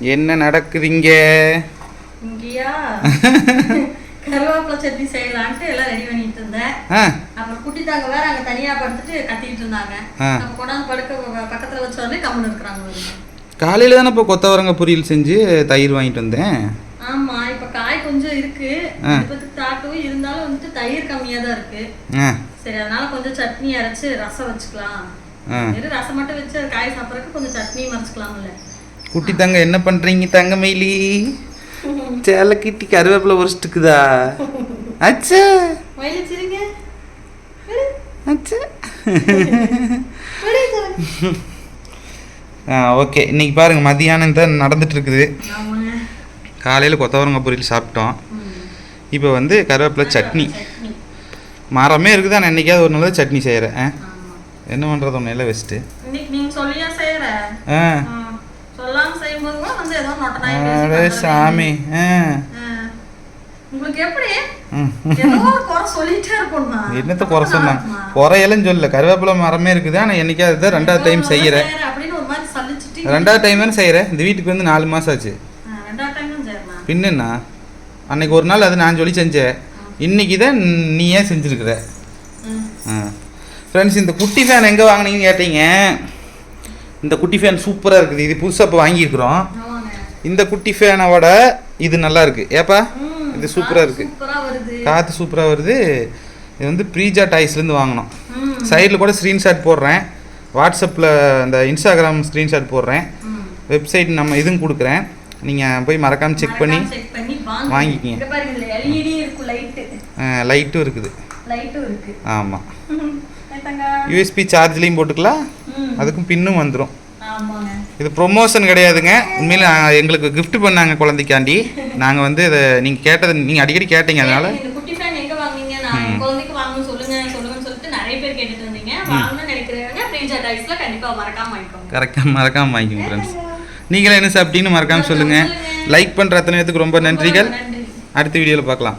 என்ன நடக்குதுங்க? இங்கேயா? கருவேப்பிலை சட்னி செய்யலான்ட்டு எல்லாம் ரெடி பண்ணிட்டு இருந்தேன். அப்புறம் குட்டி தாங்க வேற அங்க தனியா படுத்துட்டு கத்திட்டு இருந்தாங்க. நம்ம கொண்டாந்து படுக்க பக்கத்துல வச்ச உடனே கம்முன்னு இருக்கிறாங்க. காலையில் தானே இப்போ கொத்தவரங்க பொரியல் செஞ்சு தயிர் வாங்கிட்டு வந்தேன். ஆமா இப்ப காய் கொஞ்சம் இருக்கு. தாட்டும் இருந்தாலும் வந்துட்டு தயிர் கம்மியா தான் இருக்கு. சரி அதனால கொஞ்சம் சட்னி அரைச்சு ரசம் வச்சுக்கலாம். ரசம் மட்டும் வச்சு காய் சாப்பிட்றதுக்கு கொஞ்சம் சட்னி மறைச்சிக்கலாம்ல. குட்டி தங்க என்ன பண்ணுறீங்க தங்க மயிலி? சேலை கிட்டி கருவேப்பிலை உரிச்சிட்டுக்குதா? அச்சா. அச்சா. ஆ ஓகே. இன்னைக்கு பாருங்க மதியானம் தான் நடந்துட்டு இருக்குது காலையில் கொத்தவரங்க பொரியல் சாப்பிட்டோம். இப்போ வந்து கருவேப்பிலை சட்னி. மரமே இருக்குது? நான் என்னைக்காவது ஒரு நாள் சட்னி செய்கிறேன் என்ன பண்ணுறது ஒன்று எல்லாம் வச்சுட்டு ஆ. சொல்லாம செய்யும்போது கூட வந்து ஏதோ நொட்டனாய் சாமி உங்களுக்கு எப்படி? என்னத்த குறை சொன்னான் குறையெல்லாம் சொல்லல. கருவேப்பிலை மரமே இருக்குது. ஆனால் என்னைக்காவது ரெண்டாவது டைம் சலிச்சுட்டு ரெண்டாவது டைம் தானே செய்கிறேன் இந்த வீட்டுக்கு வந்து நாலு மாதம் ஆச்சு. செய்யறேன் பின்னண்ணா அன்னைக்கு ஒரு நாள் அது நான் சொல்லி செஞ்சேன். இன்னைக்கு தான் நீ ஏன் செஞ்சுருக்குற ஃப்ரெண்ட்ஸ் இந்த குட்டி ஃபேன் எங்கே வாங்குனீங்கன்னு கேட்டீங்க? இந்த குட்டி ஃபேன் சூப்பராக இருக்குது. இது புதுசாக இப்போ வாங்கியிருக்கிறோம். இந்த குட்டி ஃபேனோட இது நல்லா இருக்கு. ஏப்பா? இது சூப்பராக இருக்கு. சூப்பரா வருது. காற்று சூப்பராக வருது. இது வந்து ப்ரீஜா டாய்ஸ்லேருந்து வாங்கினோம். சைடில் கூட ஸ்க்ரீன்ஷாட் போடுறேன். வாட்ஸ்அப்பில் இந்த இன்ஸ்டாகிராம் ஸ்க்ரீன்ஷாட் போடுறேன். வெப்சைட் நம்ம இதுவும் கொடுக்குறேன். நீங்கள் போய் மறக்காமல் செக் பண்ணி. வாங்கிக்கிங்க. லைட்டும் இருக்குது. லைட்டும் இருக்கு. ஆமாம். யூஎஸ்பி சார்ஜ்லேயும் போட்டுக்கலாம். அதுக்கும் பின்னும் வந்துடும் இது ப்ரொமோஷன் கிடையாதுங்க. உண்மையில் எங்களுக்கு gift பண்ணாங்க குழந்தைக்காண்டி. நாங்கள் வந்து இதை நீங்கள் கேட்டதை நீங்கள் அடிக்கடி கேட்டீங்க அதனால். மறக்காம வாங்கிக்கோங்க. கரெக்டாக மறக்காமல் வாங்கிக்கோங்க ஃப்ரெண்ட்ஸ் நீங்களே என்ன சாப்பிட்டீங்கன்னு மறக்காமல் சொல்லுங்கள் லைக் பண்ணுற அத்தனை பேத்துக்கு ரொம்ப நன்றிகள். நன்றி. அடுத்த வீடியோவில் பார்க்கலாம்.